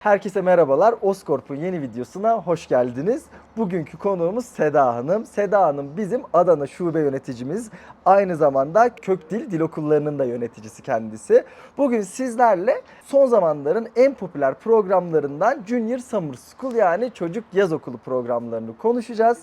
Herkese merhabalar. Oscorp'un yeni videosuna hoş geldiniz. Bugünkü konuğumuz Seda Hanım. Seda Hanım bizim Adana şube yöneticimiz. Aynı zamanda Kökdil Dil Okulları'nın da yöneticisi kendisi. Bugün sizlerle son zamanların en popüler programlarından Junior Summer School yani çocuk yaz okulu programlarını konuşacağız.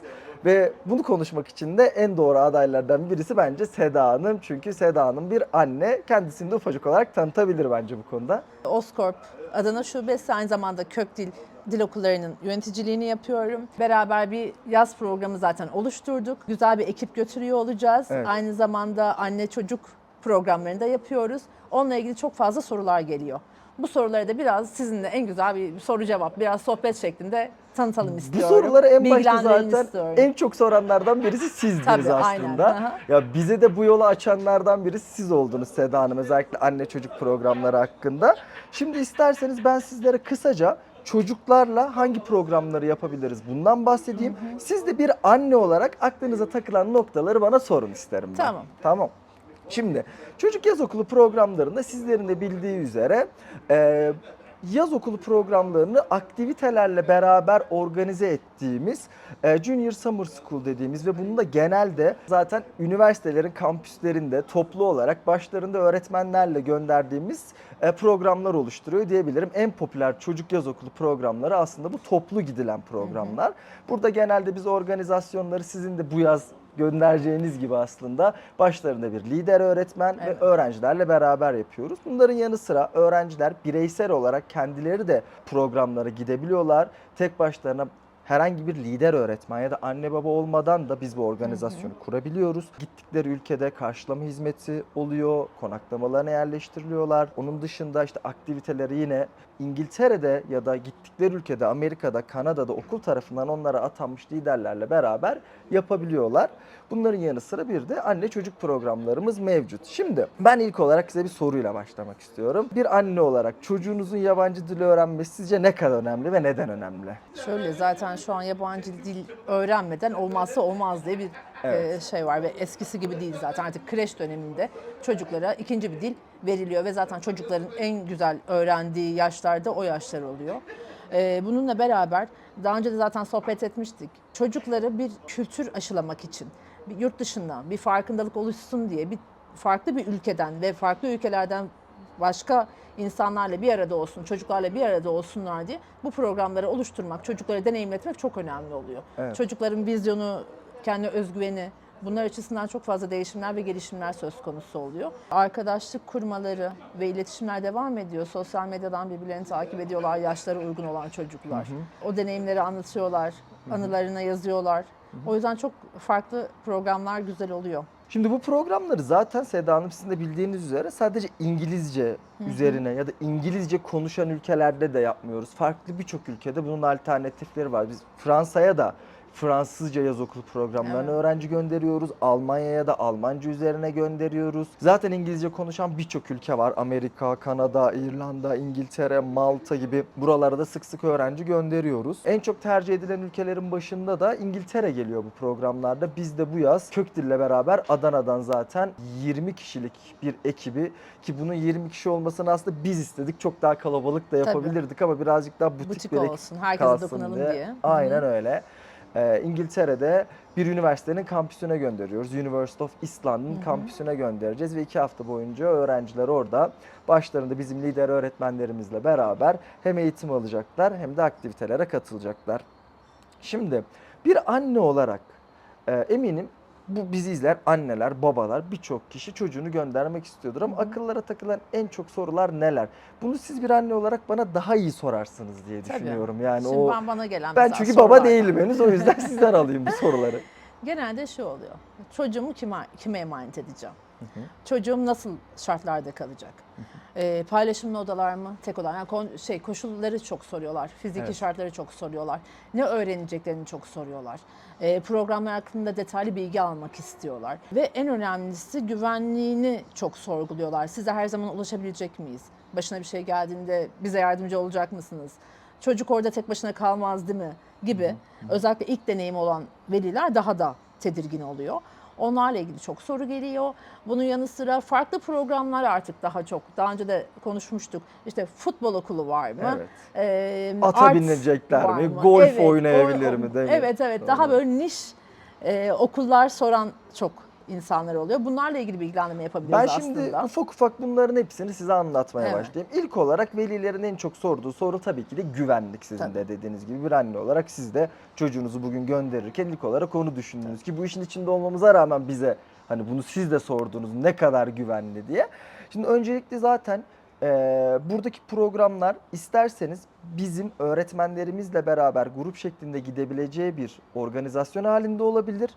Ve bunu konuşmak için de en doğru adaylardan birisi bence Seda Hanım. Çünkü Seda Hanım bir anne. Kendisini de ufacık olarak tanıtabilir bence bu konuda. Oscorp Adana Şubesi aynı zamanda Kökdil Dil Okulları'nın yöneticiliğini yapıyorum. Beraber bir yaz programı zaten oluşturduk. Güzel bir ekip götürüyor olacağız. Evet. Aynı zamanda anne çocuk programlarını da yapıyoruz. Onunla ilgili çok fazla sorular geliyor. Bu soruları da biraz sizinle en güzel bir soru cevap, biraz sohbet şeklinde tanıtalım Bu istiyorum. soruları en başta zaten istiyorum. en çok soranlardan birisi sizdiniz Tabii, aynen. aslında. Aha. Ya bize de bu yolu açanlardan birisi siz oldunuz Seda Hanım özellikle anne çocuk programları hakkında. Şimdi isterseniz ben sizlere kısaca çocuklarla hangi programları yapabiliriz bundan bahsedeyim. Siz de bir anne olarak aklınıza takılan noktaları bana sorun isterim ben. Tamam. Tamam. Şimdi çocuk yaz okulu programlarında sizlerin de bildiği üzere e, yaz okulu programlarını aktivitelerle beraber organize ettiğimiz e, Junior Summer School dediğimiz ve bunun da genelde zaten üniversitelerin kampüslerinde toplu olarak başlarında öğretmenlerle gönderdiğimiz e, programlar oluşturuyor diyebilirim. En popüler çocuk yaz okulu programları aslında bu toplu gidilen programlar. Burada genelde biz organizasyonları sizin de bu yaz göndereceğiniz gibi aslında başlarında bir lider öğretmen Evet. ve öğrencilerle beraber yapıyoruz. Bunların yanı sıra öğrenciler bireysel olarak kendileri de programlara gidebiliyorlar. Tek başlarına herhangi bir lider öğretmen ya da anne baba olmadan da biz bu organizasyonu kurabiliyoruz. Gittikleri ülkede karşılama hizmeti oluyor, konaklamalarına yerleştiriliyorlar. Onun dışında işte aktiviteleri yine İngiltere'de ya da gittikleri ülkede Amerika'da, Kanada'da okul tarafından onlara atanmış liderlerle beraber yapabiliyorlar. Bunların yanı sıra bir de anne çocuk programlarımız mevcut. Şimdi ben ilk olarak size bir soruyla başlamak istiyorum. Bir anne olarak çocuğunuzun yabancı dili öğrenmesi sizce ne kadar önemli ve neden önemli? Şöyle zaten şu an yabancı dil öğrenmeden olmazsa olmaz diye bir Evet. e, şey var ve eskisi gibi değil zaten artık kreş döneminde çocuklara ikinci bir dil veriliyor ve zaten çocukların en güzel öğrendiği yaşlarda o yaşlar oluyor. E, bununla beraber daha önce de zaten sohbet etmiştik. Çocukları bir kültür aşılamak için bir yurt dışından bir farkındalık oluşsun diye bir farklı bir ülkeden ve farklı ülkelerden başka insanlarla bir arada olsun, çocuklarla bir arada olsunlar diye bu programları oluşturmak, çocukları deneyimletmek çok önemli oluyor. Evet. Çocukların vizyonu, kendi özgüveni, bunlar açısından çok fazla değişimler ve gelişimler söz konusu oluyor. Arkadaşlık kurmaları ve iletişimler devam ediyor. Sosyal medyadan birbirlerini takip ediyorlar, yaşlara uygun olan çocuklar. O deneyimleri anlatıyorlar, anılarına yazıyorlar. O yüzden çok farklı programlar güzel oluyor. Şimdi bu programları zaten Seda Hanım sizin de bildiğiniz üzere sadece İngilizce üzerine ya da İngilizce konuşan ülkelerde de yapmıyoruz. Farklı birçok ülkede bunun alternatifleri var. Biz Fransa'ya da Fransızca yaz okulu programlarına Evet. öğrenci gönderiyoruz. Almanya'ya da Almanca üzerine gönderiyoruz. Zaten İngilizce konuşan birçok ülke var. Amerika, Kanada, İrlanda, İngiltere, Malta gibi buralara da sık sık öğrenci gönderiyoruz. En çok tercih edilen ülkelerin başında da İngiltere geliyor bu programlarda. Biz de bu yaz Kökdil'le beraber Adana'dan zaten 20 kişilik bir ekibi ki bunun 20 kişi olmasını aslında biz istedik. Çok daha kalabalık da yapabilirdik ama birazcık daha butik, Butik bir olsun, herkese dokunalım diye. diye. Aynen öyle. Ee, İngiltere'de bir üniversitenin kampüsüne gönderiyoruz. University of London kampüsüne göndereceğiz ve iki hafta boyunca öğrenciler orada başlarında bizim lider öğretmenlerimizle beraber hem eğitim alacaklar hem de aktivitelere katılacaklar. Şimdi bir anne olarak e, eminim bu bizi izler anneler, babalar, birçok kişi çocuğunu göndermek istiyordur ama akıllara takılan en çok sorular neler? Bunu siz bir anne olarak bana daha iyi sorarsınız diye Tabii. düşünüyorum. Yani Şimdi o ben bana gelen ben mesela çünkü baba sorulardan- değilim henüz o yüzden sizden alayım bu soruları. Genelde şu oluyor. Çocuğumu kime, kime emanet edeceğim? Çocuğum nasıl şartlarda kalacak? Ee, paylaşımlı odalar mı? Tek odalar. Yani kon- şey koşulları çok soruyorlar. Fiziki Evet. şartları çok soruyorlar. Ne öğreneceklerini çok soruyorlar. Ee, programlar hakkında detaylı bilgi almak istiyorlar. Ve en önemlisi güvenliğini çok sorguluyorlar. Size her zaman ulaşabilecek miyiz? Başına bir şey geldiğinde bize yardımcı olacak mısınız? Çocuk orada tek başına kalmaz değil mi? Gibi. Özellikle ilk deneyim olan veliler daha da tedirgin oluyor. Onlarla ilgili çok soru geliyor. Bunun yanı sıra farklı programlar artık daha çok. Daha önce de konuşmuştuk. İşte futbol okulu var mı? Evet. Ee, Ata binecekler mi? mı? Golf Evet, oynayabilir o- mi? Değil mi? Evet evet. Doğru. Daha böyle niş e, okullar soran çok insanlar oluyor. Bunlarla ilgili bilgilendirme yapabiliriz Ben şimdi aslında. ufak ufak bunların hepsini size anlatmaya Evet. başlayayım. İlk olarak velilerin en çok sorduğu soru tabii ki de güvenlik sizin Tabii. de dediğiniz gibi bir anne olarak siz de çocuğunuzu bugün gönderirken ilk olarak onu düşündünüz ki bu işin içinde olmamıza rağmen bize hani bunu siz de sordunuz ne kadar güvenli diye. Şimdi öncelikle zaten eee, buradaki programlar isterseniz bizim öğretmenlerimizle beraber grup şeklinde gidebileceği bir organizasyon halinde olabilir.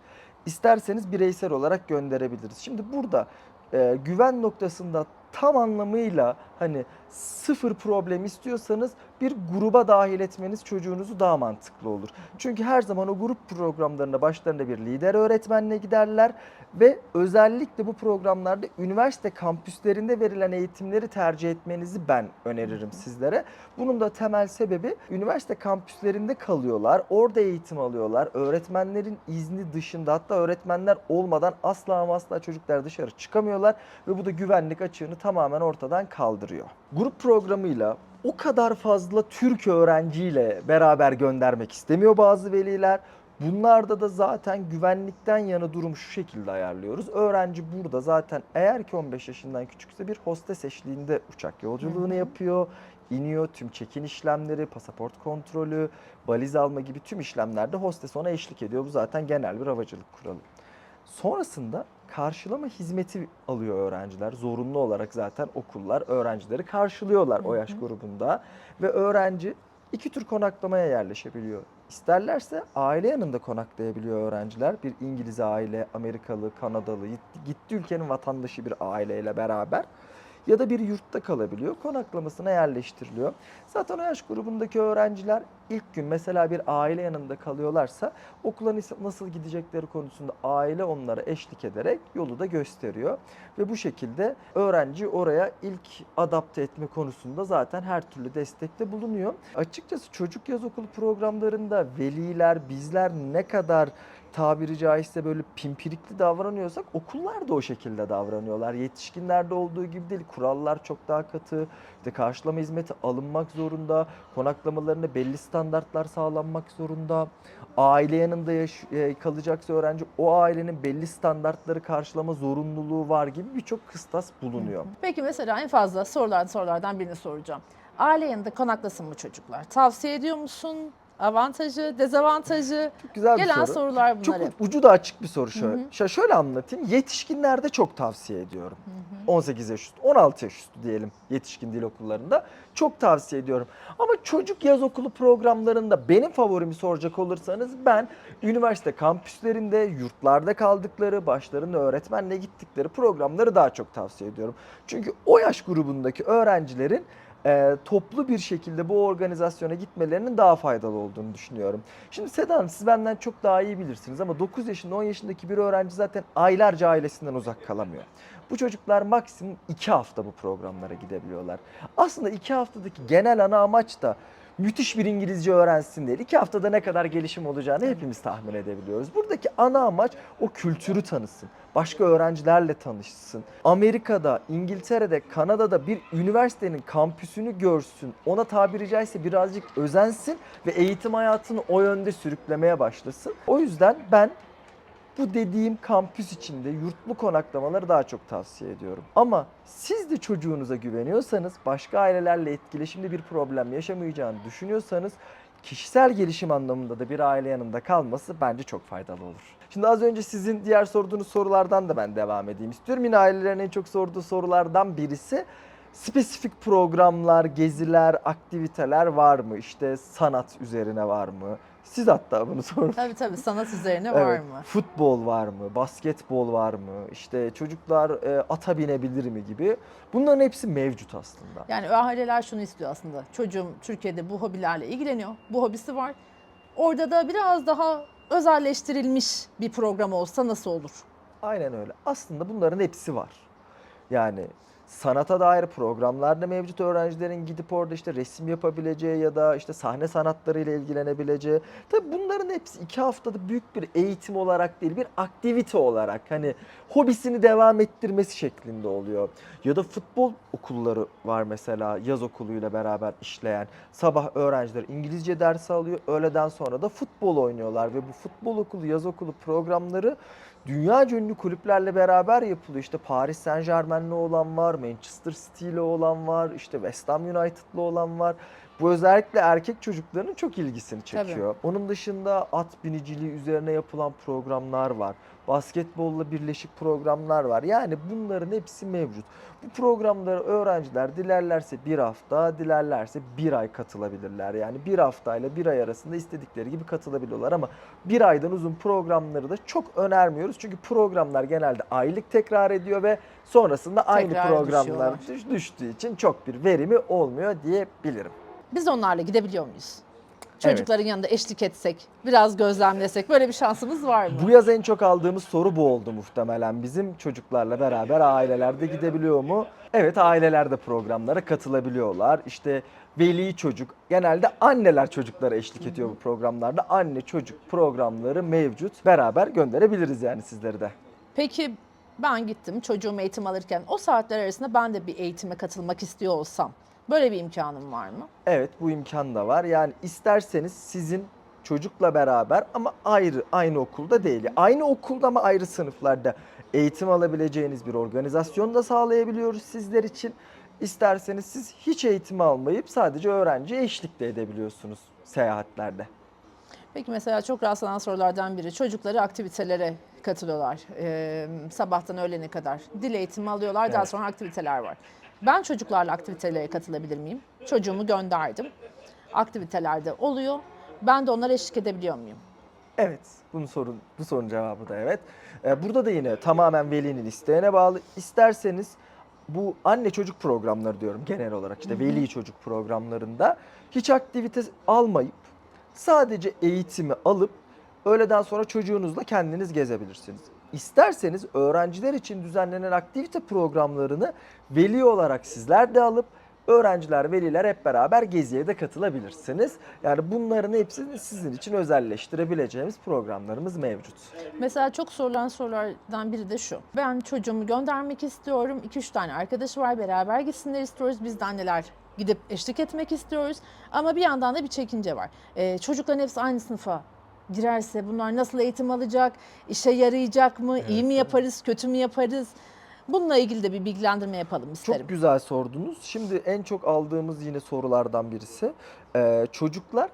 İsterseniz bireysel olarak gönderebiliriz. Şimdi burada e, güven noktasında tam anlamıyla hani sıfır problem istiyorsanız bir gruba dahil etmeniz çocuğunuzu daha mantıklı olur. Çünkü her zaman o grup programlarında başlarında bir lider öğretmenle giderler ve özellikle bu programlarda üniversite kampüslerinde verilen eğitimleri tercih etmenizi ben öneririm sizlere. Bunun da temel sebebi üniversite kampüslerinde kalıyorlar, orada eğitim alıyorlar. Öğretmenlerin izni dışında hatta öğretmenler olmadan asla ama asla çocuklar dışarı çıkamıyorlar ve bu da güvenlik açığını tamamen ortadan kaldırıyor. Grup programıyla o kadar fazla Türk öğrenciyle beraber göndermek istemiyor bazı veliler. Bunlarda da zaten güvenlikten yana durum şu şekilde ayarlıyoruz. Öğrenci burada zaten eğer ki 15 yaşından küçükse bir hostes eşliğinde uçak yolculuğunu yapıyor. iniyor tüm çekin işlemleri, pasaport kontrolü, valiz alma gibi tüm işlemlerde hostes ona eşlik ediyor. Bu zaten genel bir havacılık kuralı. Sonrasında karşılama hizmeti alıyor öğrenciler. Zorunlu olarak zaten okullar öğrencileri karşılıyorlar o yaş grubunda. Ve öğrenci iki tür konaklamaya yerleşebiliyor. İsterlerse aile yanında konaklayabiliyor öğrenciler. Bir İngiliz aile, Amerikalı, Kanadalı, gitti- ülkenin vatandaşı bir aileyle beraber. Ya da bir yurtta kalabiliyor, konaklamasına yerleştiriliyor. Zaten o yaş grubundaki öğrenciler ilk gün mesela bir aile yanında kalıyorlarsa okula nasıl gidecekleri konusunda aile onlara eşlik ederek yolu da gösteriyor. Ve bu şekilde öğrenci oraya ilk adapte etme konusunda zaten her türlü destekte bulunuyor. Açıkçası çocuk yaz okulu programlarında veliler, bizler ne kadar tabiri caizse böyle pimpirikli davranıyorsak okullar da o şekilde davranıyorlar. Yetişkinlerde olduğu gibi değil. Kurallar çok daha katı. İşte karşılama hizmeti alınmak zorunda. Konaklamalarında belli standartlar sağlanmak zorunda. Aile yanında e, kalacaksa öğrenci o ailenin belli standartları karşılama zorunluluğu var gibi birçok kıstas bulunuyor. Peki mesela en fazla sorulardan sorulardan birini soracağım. Aile yanında konaklasın mı çocuklar? Tavsiye ediyor musun? Avantajı, dezavantajı? Çok güzel bir Gelen soru. sorular bunlar Çok hep. ucu da açık bir soru şöyle. Hı hı. Şöyle- Şöyle anlatayım. Yetişkinlerde çok tavsiye ediyorum. Hı hı. 18 yaş üstü, 16 yaş üstü diyelim yetişkin dil okullarında. Çok tavsiye ediyorum. Ama çocuk yaz okulu programlarında benim favorimi soracak olursanız ben üniversite kampüslerinde, yurtlarda kaldıkları, başlarında öğretmenle gittikleri programları daha çok tavsiye ediyorum. Çünkü o yaş grubundaki öğrencilerin e, toplu bir şekilde bu organizasyona gitmelerinin daha faydalı olduğunu düşünüyorum. Şimdi Seda siz benden çok daha iyi bilirsiniz ama 9 yaşında 10 yaşındaki bir öğrenci zaten aylarca ailesinden uzak kalamıyor. Bu çocuklar maksimum 2 hafta bu programlara gidebiliyorlar. Aslında 2 haftadaki genel ana amaç da müthiş bir İngilizce öğrensin değil. 2 haftada ne kadar gelişim olacağını hepimiz tahmin edebiliyoruz. Buradaki ana amaç o kültürü tanısın. Başka öğrencilerle tanışsın. Amerika'da, İngiltere'de, Kanada'da bir üniversitenin kampüsünü görsün. Ona tabiri caizse birazcık özensin ve eğitim hayatını o yönde sürüklemeye başlasın. O yüzden ben bu dediğim kampüs içinde yurtlu konaklamaları daha çok tavsiye ediyorum. Ama siz de çocuğunuza güveniyorsanız, başka ailelerle etkileşimde bir problem yaşamayacağını düşünüyorsanız kişisel gelişim anlamında da bir aile yanında kalması bence çok faydalı olur. Şimdi az önce sizin diğer sorduğunuz sorulardan da ben devam edeyim istiyorum. Yine ailelerin en çok sorduğu sorulardan birisi spesifik programlar, geziler, aktiviteler var mı? İşte sanat üzerine var mı? Siz hatta bunu sorun. Tabii tabii sanat üzerine var Evet, mı? Futbol var mı? Basketbol var mı? İşte çocuklar e, ata binebilir mi gibi. Bunların hepsi mevcut aslında. Yani aileler şunu istiyor aslında. Çocuğum Türkiye'de bu hobilerle ilgileniyor. Bu hobisi var. Orada da biraz daha özelleştirilmiş bir program olsa nasıl olur? Aynen öyle. Aslında bunların hepsi var. Yani sanata dair programlar da mevcut öğrencilerin gidip orada işte resim yapabileceği ya da işte sahne sanatlarıyla ilgilenebileceği. Tabii bunların hepsi iki haftada büyük bir eğitim olarak değil bir aktivite olarak hani hobisini devam ettirmesi şeklinde oluyor. Ya da futbol okulları var mesela yaz okuluyla beraber işleyen. Sabah öğrenciler İngilizce dersi alıyor. Öğleden sonra da futbol oynuyorlar ve bu futbol okulu, yaz okulu programları dünya ünlü kulüplerle beraber yapılıyor. İşte Paris Saint Germain'li olan var, Manchester City'li olan var, işte West Ham United'lı olan var. Bu özellikle erkek çocukların çok ilgisini Tabii. çekiyor. Onun dışında at biniciliği üzerine yapılan programlar var. Basketbolla birleşik programlar var. Yani bunların hepsi mevcut. Bu programlara öğrenciler dilerlerse bir hafta, dilerlerse bir ay katılabilirler. Yani bir haftayla bir ay arasında istedikleri gibi katılabiliyorlar ama bir aydan uzun programları da çok önermiyoruz. Çünkü programlar genelde aylık tekrar ediyor ve sonrasında aynı Tekrar programlar düşüyorlar. düş- düştüğü için çok bir verimi olmuyor diyebilirim. Biz onlarla gidebiliyor muyuz? Çocukların yanında eşlik etsek, biraz gözlemlesek böyle bir şansımız var mı? Bu yaz en çok aldığımız soru bu oldu muhtemelen. Bizim çocuklarla beraber ailelerde gidebiliyor mu? Evet aileler de programlara katılabiliyorlar. İşte veli çocuk, genelde anneler çocuklara eşlik ediyor bu programlarda. Anne çocuk programları mevcut. Beraber gönderebiliriz yani sizleri de. Peki ben gittim çocuğum eğitim alırken o saatler arasında ben de bir eğitime katılmak istiyor olsam böyle bir imkanım var mı? Evet bu imkan da var. Yani isterseniz sizin çocukla beraber ama ayrı aynı okulda değil. Aynı okulda ama ayrı sınıflarda eğitim alabileceğiniz bir organizasyon da sağlayabiliyoruz sizler için. İsterseniz siz hiç eğitim almayıp sadece öğrenciye eşlik de edebiliyorsunuz seyahatlerde. Peki mesela çok rastlanan sorulardan biri çocukları aktivitelere katılıyorlar. Ee, sabahtan öğlene kadar dil eğitimi alıyorlar daha Evet. sonra aktiviteler var. Ben çocuklarla aktivitelere katılabilir miyim? Çocuğumu gönderdim. Aktivitelerde oluyor. Ben de onlara eşlik edebiliyor muyum? Evet, bunun sorun, bu sorunun cevabı da evet. Ee, burada da yine tamamen velinin isteğine bağlı. İsterseniz bu anne çocuk programları diyorum genel olarak işte veli çocuk programlarında hiç aktivite almayıp sadece eğitimi alıp öğleden sonra çocuğunuzla kendiniz gezebilirsiniz. İsterseniz öğrenciler için düzenlenen aktivite programlarını veli olarak sizler de alıp öğrenciler, veliler hep beraber geziye de katılabilirsiniz. Yani bunların hepsini sizin için özelleştirebileceğimiz programlarımız mevcut. Mesela çok sorulan sorulardan biri de şu. Ben çocuğumu göndermek istiyorum. 2-3 tane arkadaşı var. Beraber gitsinler istiyoruz. Biz de anneler gidip eşlik etmek istiyoruz. Ama bir yandan da bir çekince var. Ee, çocukların hepsi aynı sınıfa girerse bunlar nasıl eğitim alacak? İşe yarayacak mı? İyi mi yaparız? Kötü mü yaparız? Bununla ilgili de bir bilgilendirme yapalım isterim. Çok güzel sordunuz. Şimdi en çok aldığımız yine sorulardan birisi çocuklar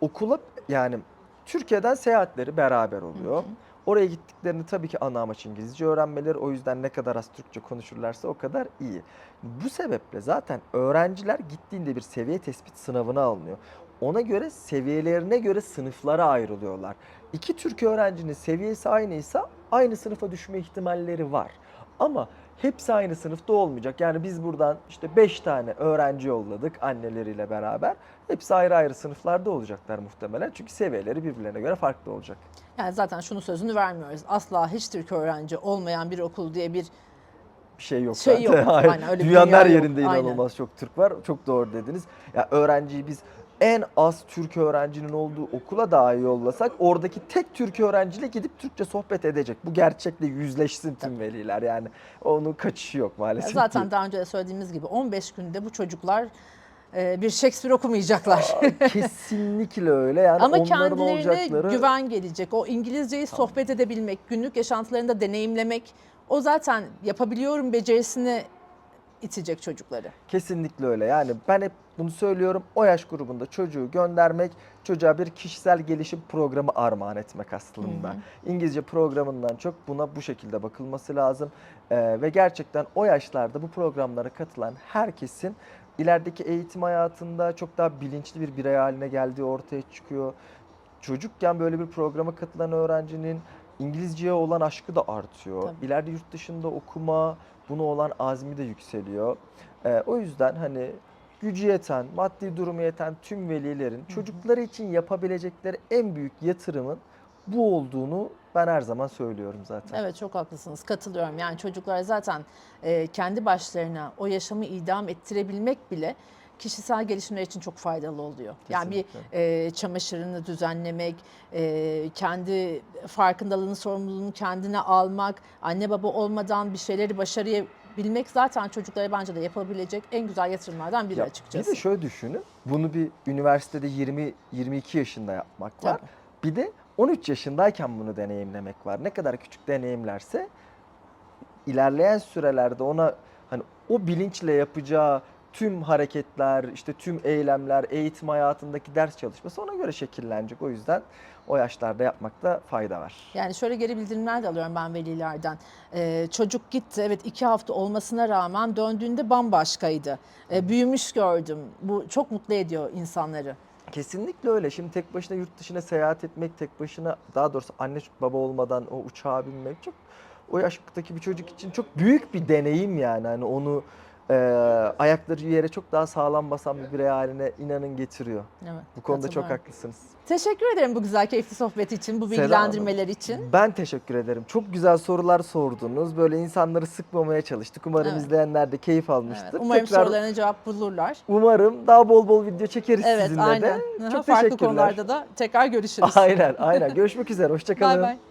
okula yani Türkiye'den seyahatleri beraber oluyor. Oraya gittiklerinde tabii ki ana amaç İngilizce öğrenmeleri. O yüzden ne kadar az Türkçe konuşurlarsa o kadar iyi. Bu sebeple zaten öğrenciler gittiğinde bir seviye tespit sınavına alınıyor. Ona göre seviyelerine göre sınıflara ayrılıyorlar. İki Türk öğrencinin seviyesi aynıysa aynı sınıfa düşme ihtimalleri var. Ama hepsi aynı sınıfta olmayacak. Yani biz buradan işte 5 tane öğrenci yolladık anneleriyle beraber. Hepsi ayrı ayrı sınıflarda olacaklar muhtemelen. Çünkü seviyeleri birbirlerine göre farklı olacak. Yani zaten şunu sözünü vermiyoruz. Asla hiç Türk öğrenci olmayan bir okul diye bir Bir şey yok Şey zaten. yok. Aynen, öyle Dünyanın dünya her yok. yerinde Aynen. inanılmaz çok Türk var. Çok doğru dediniz. Ya öğrenciyi biz en az Türk öğrencinin olduğu okula dahi yollasak oradaki tek Türk öğrenciyle gidip Türkçe sohbet edecek. Bu gerçekle yüzleşsin tüm veliler yani. Onun kaçışı yok maalesef. Zaten ki. daha önce de söylediğimiz gibi 15 günde bu çocuklar e, bir Shakespeare okumayacaklar. Kesinlikle öyle. Yani Ama kendilerine olacakları güven gelecek. O İngilizceyi sohbet edebilmek, günlük yaşantılarında deneyimlemek o zaten yapabiliyorum becerisini itecek çocukları. Kesinlikle öyle. Yani ben hep bunu söylüyorum. O yaş grubunda çocuğu göndermek, çocuğa bir kişisel gelişim programı armağan etmek aslında. İngilizce programından çok buna bu şekilde bakılması lazım. Ee, ve gerçekten o yaşlarda bu programlara katılan herkesin ilerideki eğitim hayatında çok daha bilinçli bir birey haline geldiği ortaya çıkıyor. Çocukken böyle bir programa katılan öğrencinin İngilizceye olan aşkı da artıyor. Tabii. İleride yurt dışında okuma, buna olan azmi de yükseliyor. Ee, o yüzden hani gücü yeten, maddi durumu yeten tüm velilerin çocukları için yapabilecekleri en büyük yatırımın bu olduğunu ben her zaman söylüyorum zaten. Evet çok haklısınız. Katılıyorum. Yani çocuklara zaten e, kendi başlarına o yaşamı idam ettirebilmek bile kişisel gelişimler için çok faydalı oluyor. Yani bir e, çamaşırını düzenlemek, e, kendi farkındalığını, sorumluluğunu kendine almak, anne baba olmadan bir şeyleri başarabilmek zaten çocuklara bence de yapabilecek en güzel yatırımlardan biri Ya, açıkçası. Bir de şöyle düşünün. Bunu bir üniversitede 20 22 yaşında yapmak var. Tabii. Bir de 13 yaşındayken bunu deneyimlemek var. Ne kadar küçük deneyimlerse ilerleyen sürelerde ona hani o bilinçle yapacağı tüm hareketler, işte tüm eylemler, eğitim hayatındaki ders çalışması ona göre şekillenecek. O yüzden o yaşlarda yapmakta fayda var. Yani şöyle geri bildirimler de alıyorum ben velilerden. Ee, çocuk gitti evet iki hafta olmasına rağmen döndüğünde bambaşkaydı. Ee, büyümüş gördüm. Bu çok mutlu ediyor insanları. Kesinlikle öyle. Şimdi tek başına yurt dışına seyahat etmek, tek başına daha doğrusu anne baba olmadan o uçağa binmek çok o yaştaki bir çocuk için çok büyük bir deneyim yani. Hani onu e, ayakları yere çok daha sağlam basan bir birey haline inanın getiriyor. Evet, Bu konuda çok haklısınız. Teşekkür ederim bu güzel keyifli sohbet için, bu Hanım, bilgilendirmeler için. Ben teşekkür ederim. Çok güzel sorular sordunuz. Böyle insanları sıkmamaya çalıştık. Umarım Evet. izleyenler de keyif almıştır. Evet, umarım Tekrar sorularına cevap bulurlar. umarım daha bol bol video çekeriz Evet, sizinle aynen. de. Çok Farklı teşekkürler. konularda da tekrar görüşürüz. Aynen, aynen. Görüşmek üzere. Hoşçakalın. Bay bay.